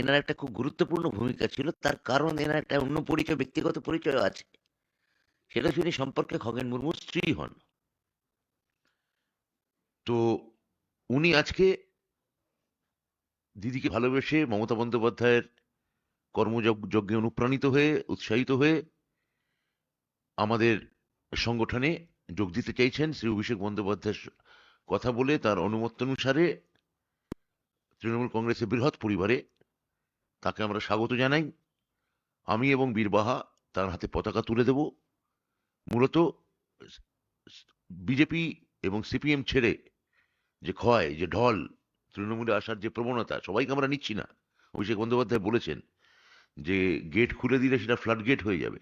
এনার একটা খুব গুরুত্বপূর্ণ ভূমিকা ছিল। তার কারণ এনার একটা অন্য পরিচয়, ব্যক্তিগত পরিচয় আছে। সেটা শুনে সম্পর্কে খগেন মুর্মু স্ত্রী হন। তো উনি আজকে দিদিকে ভালোবেসে মমতা বন্দ্যোপাধ্যায়ের কর্মযজ্ঞে অনুপ্রাণিত হয়ে, উৎসাহিত হয়ে আমাদের সংগঠনে যোগ দিতে চাইছেন। শ্রী অভিষেক বন্দ্যোপাধ্যায়ের কথা বলে তার অনুমতি অনুসারে তৃণমূল কংগ্রেসের বৃহৎ পরিবারে তাকে আমরা স্বাগত জানাই। আমি এবং বীরবাহা তার হাতে পতাকা তুলে দেব। মূলত বিজেপি এবং সিপিএম ছেড়ে যে ক্ষয় যে ঢল, তৃণমূলে আসার যে প্রবণতা, সবাইকে আমরা নিচ্ছি না। অভিষেক বন্দ্যোপাধ্যায় বলেছেন যে গেট খুলে দিলে সেটা ফ্লাড গেট হয়ে যাবে।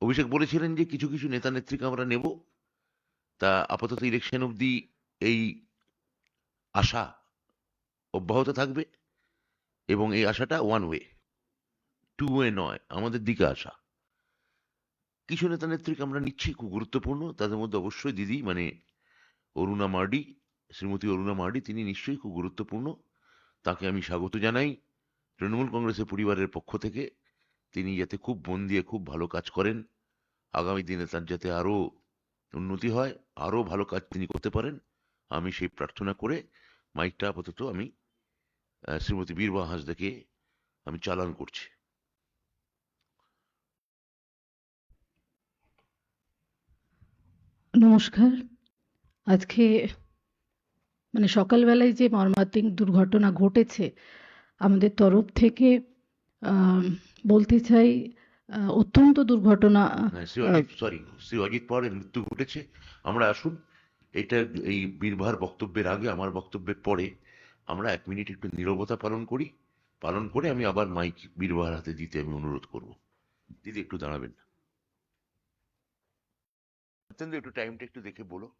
অভিষেক বলেছিলেন যে কিছু কিছু নেতা নেত্রীকে আমরা নেব। তা আপাতত ইলেকশন অবধি এই আশা অব্যাহত থাকবে। এবং এই আশাটা ওয়ান ওয়ে টু ওয়ে নয়, আমাদের দিকে আসা। কিছু নেতা নেত্রীকে আমরা নিচ্ছি খুব গুরুত্বপূর্ণ, তাদের মধ্যে অবশ্যই দিদি মানে অরুণা মার্ডি, শ্রীমতী অরুণা মার্ডি, তিনি নিশ্চয়ই খুব গুরুত্বপূর্ণ। তাকে আমি স্বাগত জানাই তৃণমূল কংগ্রেসের পরিবারের পক্ষ থেকে। তিনি যাতে খুব মন দিয়ে খুব ভালো কাজ করেন, আগামী দিনে তার যাতে আরও উন্নতি হয় আরও ভালো কাজ তিনি করতে পারেন, আমি সেই প্রার্থনা করে মাইকটা আপাতত আমি শ্রীমতী বীরবা হাসদাকে আমি চালান করছি। নমস্কার। আজকে মানে সকালবেলায় যে মর্মান্তিক দুর্ঘটনা ঘটেছে আমাদের তরফ থেকে বলতে চাই অত্যন্ত দুর্ঘটনা সরি শ্রী অজিত পাওয়ারের মৃত্যু ঘটেছে। আমরা আসুন এটা এই বীরভার বক্তব্যের আগে আমার বক্তব্যের পরে আমরা এক মিনিট একটু নিরবতা পালন করি, পালন করে আমি আবার মাইক বীরবাহার হাতে দিতে আমি অনুরোধ করব। দিদি, একটু দাঁড়াবেন না। একটু টাইমটা একটু দেখে বলো।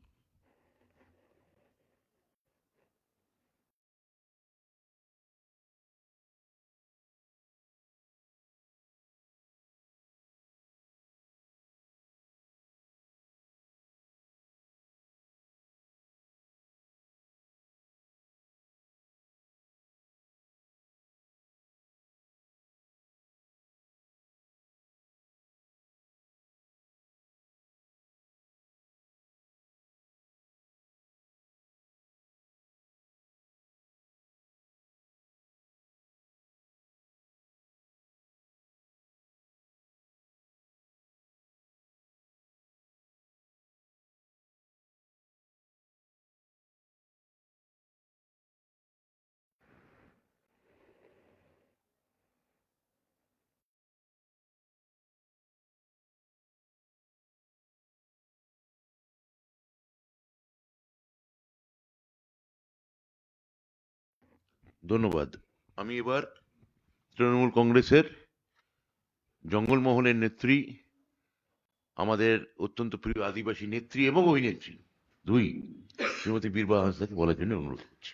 ধন্যবাদ। আমি এবার তৃণমূল কংগ্রেসের জঙ্গলমহলের নেত্রী, আমাদের অত্যন্ত প্রিয় আদিবাসী নেত্রী এবং অভিনেত্রী দুই, শ্রীমতী বীরবা হাসদাকে বলার জন্য অনুরোধ করছি।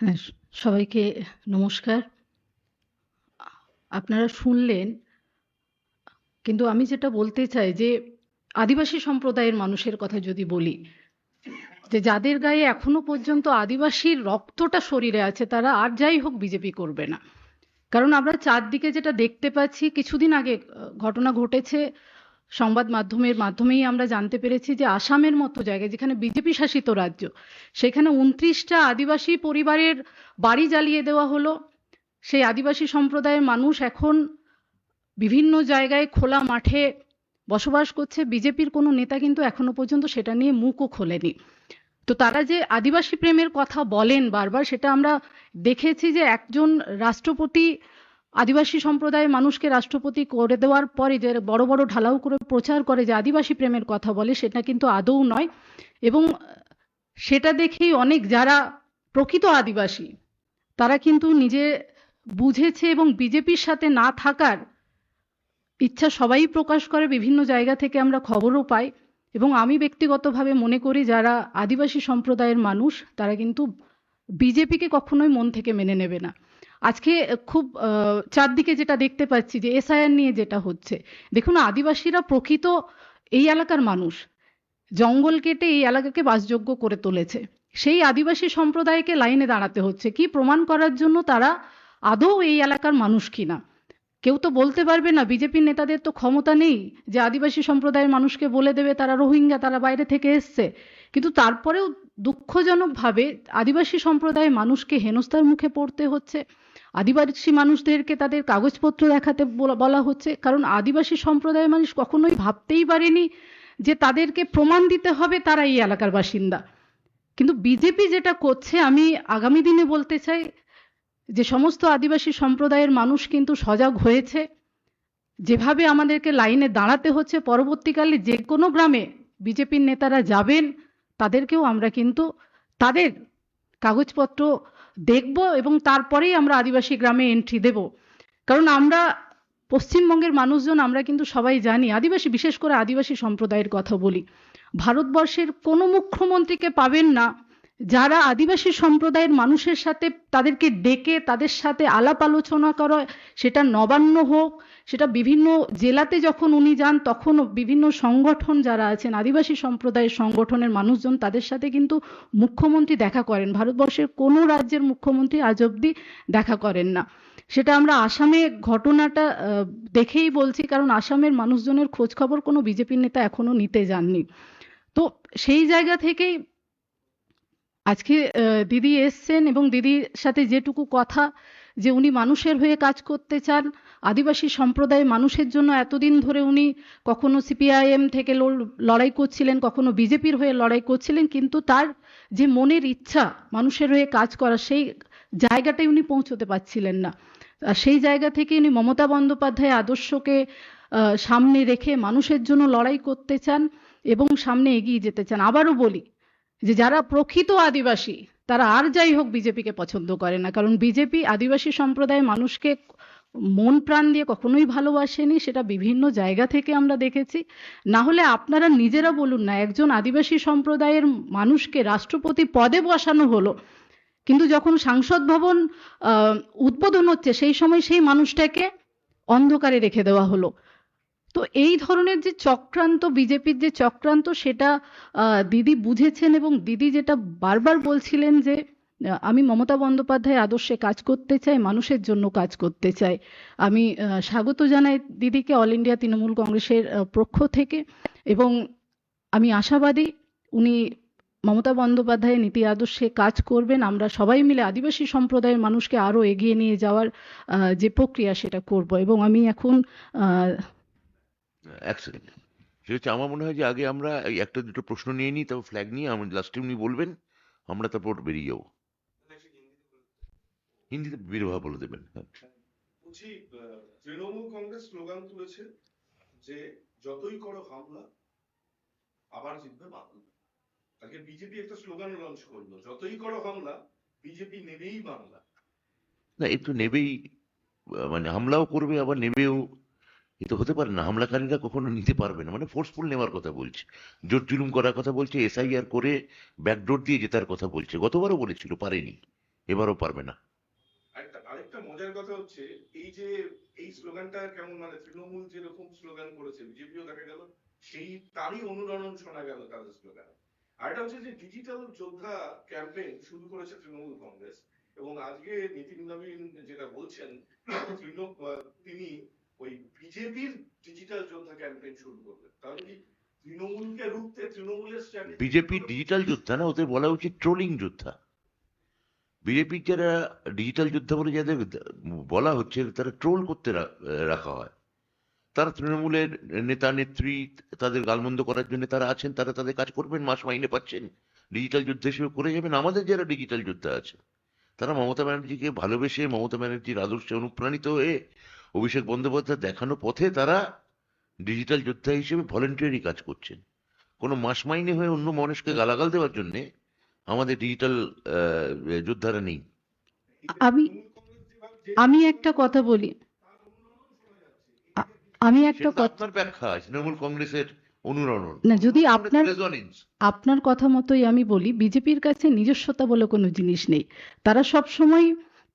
হ্যাঁ সবাইকে নমস্কার। আপনারা শুনলেন, কিন্তু আমি যেটা বলতে চাই যে আদিবাসী সম্প্রদায়ের মানুষের কথা যদি বলি যে যাদের গায়ে এখনও পর্যন্ত আদিবাসীর রক্তটা শরীরে আছে, তারা আর যাই হোক বিজেপি করবে না। কারণ আমরা চারদিকে যেটা দেখতে পাচ্ছি, কিছুদিন আগে ঘটনা ঘটেছে সংবাদ মাধ্যমের মাধ্যমেই আমরা জানতে পেরেছি যে আসামের মতো জায়গায়, যেখানে বিজেপি শাসিত রাজ্য, সেখানে উনত্রিশটা আদিবাসী পরিবারের বাড়ি জ্বালিয়ে দেওয়া হলো। সেই আদিবাসী সম্প্রদায়ের মানুষ এখন বিভিন্ন জায়গায় খোলা মাঠে বসবাস করছে। বিজেপির কোনো নেতা কিন্তু এখনও পর্যন্ত সেটা নিয়ে মুখও খোলেনি। তো তারা যে আদিবাসী প্রেমের কথা বলেন বারবার, সেটা আমরা দেখেছি যে একজন রাষ্ট্রপতি, আদিবাসী সম্প্রদায়ের মানুষকে রাষ্ট্রপতি করে দেওয়ার পরে যে বড় বড় ঢালাও করে প্রচার করে যে আদিবাসী প্রেমের কথা বলে, সেটা কিন্তু আদৌ নয়। এবং সেটা দেখেই অনেক যারা প্রকৃত আদিবাসী, তারা কিন্তু নিজে বুঝেছে এবং বিজেপির সাথে না থাকার ইচ্ছা সবাই প্রকাশ করে। বিভিন্ন জায়গা থেকে আমরা খবরও পাই। এবং আমি ব্যক্তিগতভাবে মনে করি যারা আদিবাসী সম্প্রদায়ের মানুষ, তারা কিন্তু বিজেপিকে কখনোই মন থেকে মেনে নেবে না। আজকে খুব চারদিকে যেটা দেখতে পাচ্ছি যে এসআইআর নিয়ে যেটা হচ্ছে, দেখুন আদিবাসীরা প্রকৃত এই এলাকার মানুষ, জঙ্গল কেটে এই এলাকাকে বাসযোগ্য করে তুলেছে। সেই আদিবাসী সম্প্রদায়কে লাইনে দাঁড়াতে হচ্ছে, কি প্রমাণ করার জন্য তারা আদৌ এই এলাকার মানুষ কিনা। কেউ তো বলতে পারবে না বিজেপির নেতাদের তো ক্ষমতা নেই যে আদিবাসী সম্প্রদায়ের মানুষকে বলে দেবে তারা রোহিঙ্গা, তারা বাইরে থেকে এসছে। কিন্তু তারপরেও দুঃখজনকভাবে আদিবাসী সম্প্রদায়ের মানুষকে হেনস্থার মুখে পড়তে হচ্ছে। আদিবাসী মানুষদেরকে তাদের কাগজপত্র দেখাতে বলা- হচ্ছে। কারণ আদিবাসী সম্প্রদায়ের মানুষ কখনোই ভাবতেই পারেনি যে তাদেরকে প্রমাণ দিতে হবে তারা এই এলাকার বাসিন্দা। কিন্তু বিজেপি যেটা করছে, আমি আগামী দিনে বলতে চাই যে সমস্ত আদিবাসী সম্প্রদায়ের মানুষ কিন্তু সজাগ হয়েছে। যেভাবে আমাদেরকে লাইনে দাঁড়াতে হচ্ছে, পরবর্তীকালে যে কোনো গ্রামে বিজেপির নেতারা যাবেন, তাদেরকেও আমরা কিন্তু তাদের কাগজপত্র দেখব এবং তারপরেই আমরা আদিবাসী গ্রামে এন্ট্রি দেব। কারণ আমরা পশ্চিমবঙ্গের মানুষজন, আমরা কিন্তু সবাই জানি, আদিবাসী, বিশেষ করে আদিবাসী সম্প্রদায়ের কথা বলি, ভারতবর্ষের কোনো মুখ্যমন্ত্রীকে পাবেন না। যারা আদিবাসী সম্প্রদায়ের মানুষের সাথে তাদেরকে ডেকে তাদের সাথে আলাপ আলোচনা করা, সেটা নবান্ন হোক, সেটা বিভিন্ন জেলাতে যখন উনি যান তখনও বিভিন্ন সংগঠন যারা আছেন, আদিবাসী সম্প্রদায়ের সংগঠনের মানুষজন তাদের সাথে কিন্তু মুখ্যমন্ত্রী দেখা করেন। ভারতবর্ষের কোনো রাজ্যের মুখ্যমন্ত্রী আজ অবধি দেখা করেন না। সেটা আমরা আসামে ঘটনাটা দেখেই বলছি, কারণ আসামের মানুষজনের খোঁজ খবর কোনো বিজেপির নেতা এখনও নিতে যাননি। তো সেই জায়গা থেকেই আজকে দিদি এসছেন এবং দিদির সাথে যেটুকু কথা, যে উনি মানুষের হয়ে কাজ করতে চান, আদিবাসী সম্প্রদায়ের মানুষের জন্য এতদিন ধরে উনি কখনো সিপিআইএম থেকে লড়াই করছিলেন, কখনো বিজেপির হয়ে লড়াই করছিলেন, কিন্তু তার যে মনের ইচ্ছা মানুষের হয়ে কাজ করা সেই জায়গাটাই উনি পৌঁছতে পারছিলেন না। আর সেই জায়গা থেকে উনি মমতা বন্দ্যোপাধ্যায় আদর্শকে সামনে রেখে মানুষের জন্য লড়াই করতে চান এবং সামনে এগিয়ে যেতে চান। আবারও বলি যে যারা প্রকৃত আদিবাসী, তারা আর যাই হোক বিজেপিকে পছন্দ করে না। কারণ বিজেপি আদিবাসী সম্প্রদায়ের মানুষকে মন প্রাণ দিয়ে কখনোই ভালোবাসেনি, সেটা বিভিন্ন জায়গা থেকে আমরা দেখেছি। না হলে আপনারা নিজেরা বলুন না, একজন আদিবাসী সম্প্রদায়ের মানুষকে রাষ্ট্রপতি পদে বসানো হলো, কিন্তু যখন সাংসদ ভবন উদ্বোধন হচ্ছে, সেই সময় সেই মানুষটাকে অন্ধকারে রেখে দেওয়া হলো। তো এই ধরনের যে চক্রান্ত, বিজেপির যে চক্রান্ত, সেটা দিদি বুঝেছেন এবং দিদি যেটা বারবার বলছিলেন যে আমি মমতা বন্দ্যোপাধ্যায় আদর্শে কাজ করতে চাই, মানুষের জন্য কাজ করতে চাই। আমি স্বাগত জানাই দিদিকে অল ইন্ডিয়া তৃণমূল কংগ্রেসের পক্ষ থেকে এবং আমি আশাবাদী উনি মমতা বন্দ্যোপাধ্যায় নীতি আদর্শে কাজ করবেন। আমরা সবাই মিলে আদিবাসী সম্প্রদায়ের মানুষকে আরও এগিয়ে নিয়ে যাওয়ার যে প্রক্রিয়া সেটা করব এবং আমি এখন এক সেকেন্ড সেটা হচ্ছে আমার মনে হয় যে আগে আমরা এই একটা দুটো প্রশ্ন নিয়ে নিই তারপর ফ্ল্যাগ নিয়ে আমরা লাস্টে উনি বলবেন আমরা তারপর বেরিয়ে যাব। হিন্দিতে বীরভা বলে দেবেন। হ্যাঁ। বলছি তৃণমূল কংগ্রেস স্লোগান তুলেছে যে যতই করো হামলা আবার জিতবে বাংলা। আজকে বিজেপি একটা স্লোগান লঞ্চ করল যতই করো হামলা বিজেপি নেবেই বাংলা। না একটু নেবেই মানে হামলাও করবে আবার নেবেও এ তো হতে পারে না, হামলাকারীরা কখনো নিতে পারবে না মানে ফোর্সফুল নেওয়ার কথা বলছে। জোর জুলুম করার কথা বলছে এসআইআর করে ব্যাকডোর দিয়ে জেতার কথা বলছে, গতবারও বলেছিল পারেনি, এবারও পারবে না। আরেকটা মজার কথা হচ্ছে, এই যে, এই স্লোগানটা কেমন মানে তৃণমূল যেরকম স্লোগান করেছে, বিজেপিও দেখা গেল, সেই তারই অনুরণন শোনা গেল তাদের স্লোগানে। আরেকটা হচ্ছে যে ডিজিটাল যোদ্ধা ক্যাম্পেইন শুরু করেছে তৃণমূল কংগ্রেস, এবং আজকে নীতিন নবীন যেটা বলছেন তিনি ওই বিজেপির ডিজিটাল যোদ্ধা ক্যাম্পেইন শুরু করবেন তাহলে কি? তৃণমূলকে রুখতে তৃণমূলের strategy- বিজেপি ডিজিটাল যোদ্ধা না, ওদের বলা উচিত ট্রোলিং যোদ্ধা। বিজেপির যারা ডিজিটাল যোদ্ধা বলে যাদের বলা হচ্ছে, তারা ট্রোল করতে রাখা হয়। তারা তৃণমূলের নেতা, নেত্রী, তাদের গালমন্দ করার জন্য তারা আছেন, তারা তাদের কাজ করবেন, মাস মাইনে পাচ্ছেন। ডিজিটাল যোদ্ধা হিসেবে করে যাবেন, আমাদের যারা ডিজিটাল যোদ্ধা আছে, তারা মমতা ব্যানার্জিকে ভালোবেসে, মমতা ব্যানার্জির আদর্শে অনুপ্রাণিত হয়ে অভিষেক বন্দ্যোপাধ্যায় দেখানো পথে তারা ডিজিটাল যোদ্ধা হিসেবে ভলেন্টিয়ারি কাজ করছেন। কোনো মাস মাইনে হয়ে অন্য মানুষকে গালাগাল দেওয়ার জন্য আমাদের ডিজিটাল যোদ্ধারা নেই। আমি আমি একটা কথা বলি। আমি একটা কথা ব্যাখ্যা তৃণমূল কংগ্রেসের অনুরণন। না যদি আপনার আপনার কথা মতোই আমি বলি বিজেপির কাছে নিজস্বতা বলে কোনো জিনিস নেই। তারা সব সময়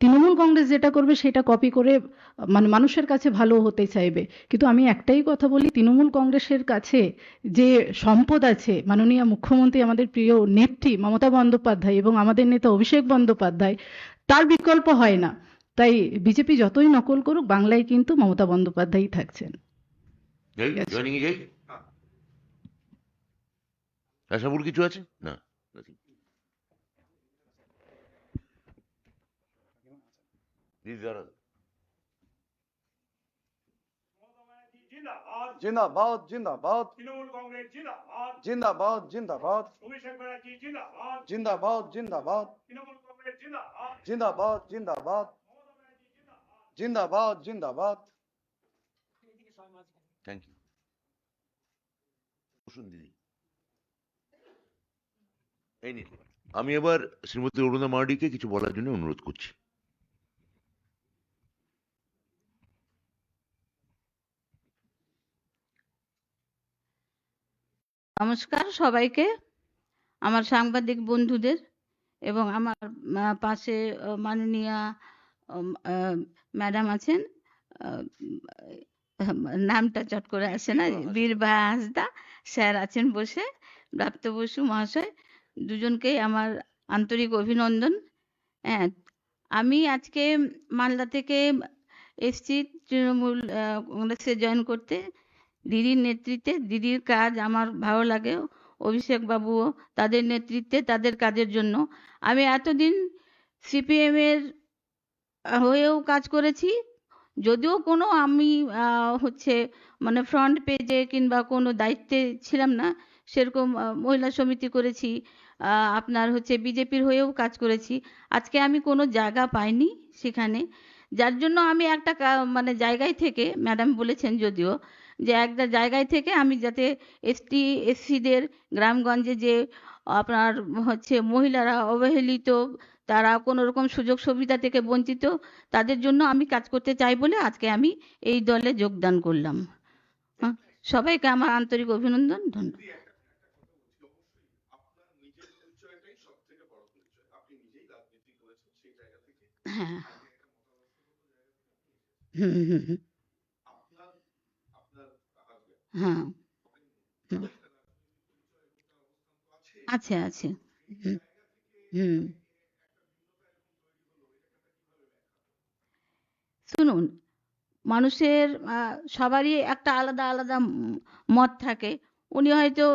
তৃণমূল কংগ্রেস যেটা করবে সেটা কপি করে মানে মানুষের কাছে ভালো হতে চাইবে। কিন্তু আমি একটাই কথা বলি তৃণমূল কংগ্রেসের কাছে যে সম্পদ আছে মাননীয় মুখ্যমন্ত্রী আমাদের প্রিয় নেত্রী মমতা বন্দ্যোপাধ্যায় এবং আমাদের নেতা অভিষেক বন্দ্যোপাধ্যায় তার বিকল্প হয় না। তাই বিজেপি যতই নকল করুক বাংলায় কিন্তু মমতা বন্দ্যোপাধ্যায়ই থাকছেন। আশাপুর কিছু আছে? না জিন্দাবাদ জিন্দাবাদ জিন্দাবাদ জিন্দাবাদ জিন্দাবাদ জিন্দাবাদ জিন্দাবাদ জিন্দাবাদ আমি এবার শ্রীমতী অরুণা মার্ডিকে কিছু বলার জন্য অনুরোধ করছি নমস্কার সবাইকে আমার সাংবাদিক বন্ধুদের এবং আমার পাশে মাননীয়া ম্যাডাম আছেন নামটা চট করে আসে না বীরবা হাসদা স্যার আছেন বসে প্রাপ্ত বসু মহাশয় দুজনকেই আমার আন্তরিক অভিনন্দন। হ্যাঁ আমি আজকে মালদা থেকে এসছি তৃণমূল কংগ্রেসে জয়েন করতে। দিদির নেতৃত্বে দিদির কাজ আমার ভালো লাগে। অভিষেক বাবুও তাদের নেতৃত্বে তাদের কাজের জন্য। আমি এতদিন সিপিএম এর হয়েও কাজ করেছি। যদিও কোনো আমি হচ্ছে মানে ফ্রন্ট পেজে কিংবা কোনো দায়িত্বে ছিলাম না, সেরকম মহিলা সমিতি করেছি আপনার হচ্ছে বিজেপির হয়েও কাজ করেছি। আজকে আমি কোনো জায়গা পাইনি সেখানে। যার জন্য আমি একটা মানে জায়গায় থেকে ম্যাডাম বলেছেন যদিও যে একটা জায়গায় থেকে আমি যাতে এসটি এসসিদের গ্রামগঞ্জে যে আপনার হচ্ছে মহিলারা অবহেলিত তারা কোনো রকম সুযোগ সুবিধা থেকে বঞ্চিত তাদের জন্য আমি কাজ করতে চাই বলে আজকে আমি এই দলে যোগদান করলাম। হ্যাঁ, সবাইকে আমার আন্তরিক অভিনন্দন ধন্যবাদ। হ্যাঁ। একটা একটা কথা হ্যাঁ হুম, আছে আছে। হুম শুনুন মানুষের সবারই একটা আলাদা আলাদা মত থাকে। উনি হয়তো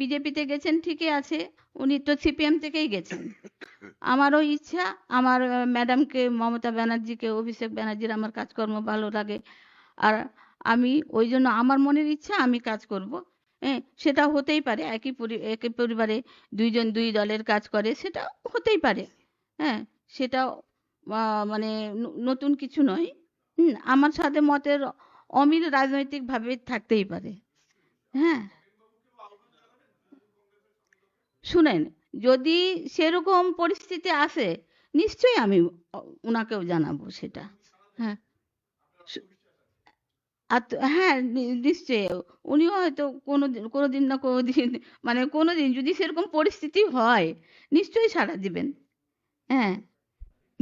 বিজেপিতে গেছেন ঠিকই আছে। উনি তো সিপিএম থেকেই গেছেন। আমারও ইচ্ছা আমার আহ, ম্যাডামকে মমতা ব্যানার্জিকে অভিষেক ব্যানার্জির আমার কাজকর্ম ভালো লাগে। আর আমি ওই জন্য আমার মনের ইচ্ছা, আমি কাজ করব। হ্যাঁ সেটা হতেই পারে। একই একই পরিবারে দুইজন দুই দলের কাজ করে, সেটা হতেই পারে। হ্যাঁ সেটা মানে নতুন কিছু নয়। হুম, আমার সাথে মতের অমিল রাজনৈতিকভাবে থাকতেই পারে। হ্যাঁ। শুনেন, যদি সেরকম পরিস্থিতি আসে, নিশ্চয়ই আমি ওনাকেও জানাব সেটা। হ্যাঁ। আর তো- হ্যাঁ নি- নিশ্চয়ই। উনিও হয়তো কোনো দিন কোনো দিন না কোনো দিন মানে কোনো দিন যদি সেরকম পরিস্থিতি হয় নিশ্চয়ই সাড়া দিবেন। হ্যাঁ।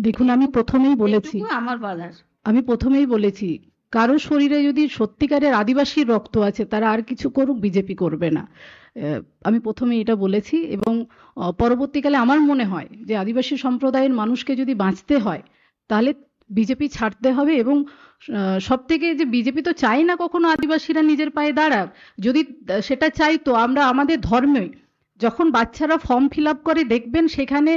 দেখুন আমি প্রথমেই বলেছি এটুকু আমার বলার। আমি প্রথমেই বলেছি কারও শরীরে যদি সত্যিকারের আদিবাসীর রক্ত আছে তারা আর কিছু করুক বিজেপি করবে না। আমি প্রথমে এটা বলেছি এবং পরবর্তীকালে আমার মনে হয় যে আদিবাসী সম্প্রদায়ের মানুষকে যদি বাঁচতে হয় তাহলে বিজেপি ছাড়তে হবে এবং সব থেকে যে বিজেপি তো চায় না কখনো আদিবাসীরা নিজের পায়ে দাঁড়াক। যদি সেটা চাইতো আমরা আমাদের ধর্মে যখন বাচ্চারা ফর্ম ফিল করে, দেখবেন সেখানে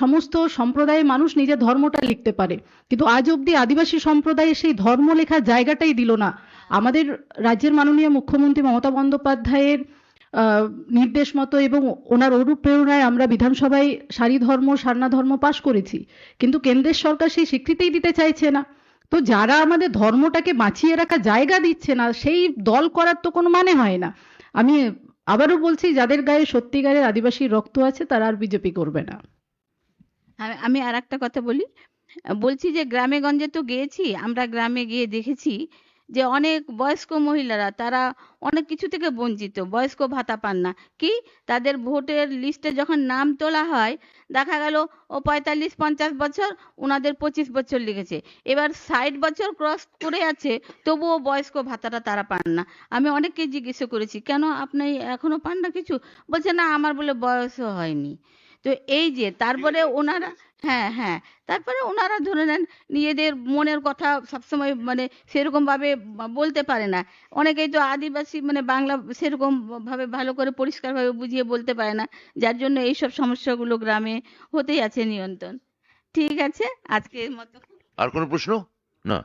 সমস্ত সম্প্রদায়ের মানুষ নিজের ধর্মটা লিখতে পারে। কিন্তু আজ অবধি আদিবাসী সম্প্রদায় সেই ধর্ম লেখার জায়গাটাই দিল না। আমাদের রাজ্যের মাননীয় মুখ্যমন্ত্রী মমতা বন্দ্যোপাধ্যায়ের নির্দেশ মতো এবং ওনার অনুপ্রেরণায় আমরা বিধানসভায় সারি ধর্ম, সারনা ধর্ম পাশ করেছি। কিন্তু কেন্দ্রের সরকার সেই স্বীকৃতিই দিতে চাইছে না। তো যারা আমাদের ধর্মটাকে বাঁচিয়ে রাখার জায়গা দিচ্ছে না, সেই দল করার তো কোনো মানে হয় না। আমি আবারও বলছি, যাদের গায়ে সত্যিকারের আদিবাসীর রক্ত আছে, তারা আর বিজেপি করবে না। আমি আর একটা কথা বলি। বলছি যে, গ্রামে গঞ্জে তো গিয়েছি, আমরা গ্রামে গিয়ে দেখেছি যে অনেক বয়স্ক মহিলারা, তারা অনেক কিছু থেকে বঞ্চিত, বয়স্ক ভাতা পান না। কি? তাদের ভোটের লিস্টে যখন নাম তোলা হয়, দেখা গেল ও পঁয়তাল্লিশ, পঞ্চাশ বছর ওনাদের পঁচিশ বছর লিখেছে। এবার ষাট বছর ক্রস করে আছে, তবুও বয়স্ক ভাতাটা তারা পান না। আমি অনেককে জিজ্ঞেস করেছি, কেন আপনি এখনও পান না কিছু? বলছে, না, আমার বলে বয়সও হয়নি। তো এই যে তারপরে ওনারা হ্যাঁ হ্যাঁ তারপরে ওনারা ধরে নেন নিজেদের মনের কথা সবসময় মানে সেরকম ভাবে বলতে পারে না। অনেকেই তো আদিবাসী মানে বাংলা সেরকম ভাবে ভালো করে পরিষ্কার ভাবে বুঝিয়ে বলতে পারে না, যার জন্য এইসব সমস্যাগুলো গ্রামে হতেই আছে নিয়ন্ত্রণ। ঠিক আছে, আজকের মতো। আর কোনো প্রশ্ন? না।